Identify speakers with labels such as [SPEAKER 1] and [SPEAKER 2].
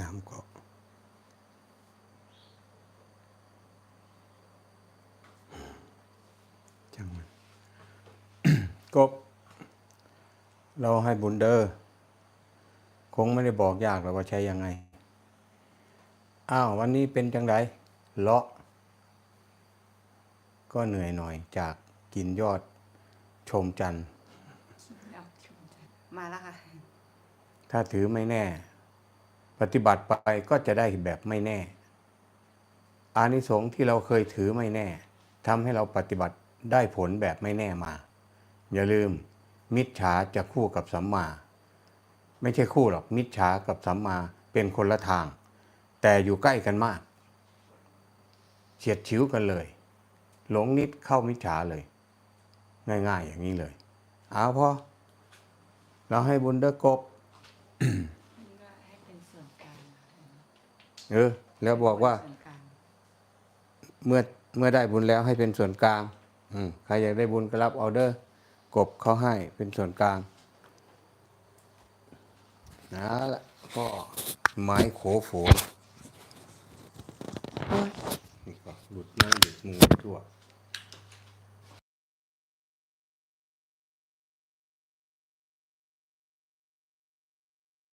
[SPEAKER 1] น้ำก็จังมันกบเราให้บุญเดอร์คงไม่ได้บอกยากหรอกว่าใช้ยังไง อ้าววันนี้เป็นจังไดเลาะ ก็เหนื่อยหน่อยจากกินยอดชมจันทร์
[SPEAKER 2] ยอดชมจันทร์มาแล้วค่ะ
[SPEAKER 1] ถ้าถือไม่แน่ ปฏิบัติไปก็จะได้แบบไม่แน่ อานิสงส์ที่เราเคยถือไม่แน่ทำให้เราปฏิบัติได้ผลแบบไม่แน่มา อย่าลืม มิจฉาจะคู่กับสัมมา ไม่ใช่คู่หรอกมิจฉากับสัมมาเป็นคนละทาง แต่อยู่ใกล้กันมากเฉียดฉิวกันเลย หลงนิดเข้ามิจฉาเลย ง่ายๆอย่างนี้เลย เอาพอเราให้บุญเด้อกบ
[SPEAKER 2] นี่ก็ให้เป็นส่วนกลางนะคะ
[SPEAKER 1] เออ แล้วบอกว่า
[SPEAKER 2] ส่วนกลาง
[SPEAKER 1] เมื่อเมื่อได้บุญแล้วให้เป็นส่วนกลาง อืมใครอยากได้บุญก็รับออเดอร์ กบเขาให้เป็นส่วนกลางนะละก็ไม้โขโฝนเฮ้ยนี่ก็หลุดไม้หลุดมือทั่ว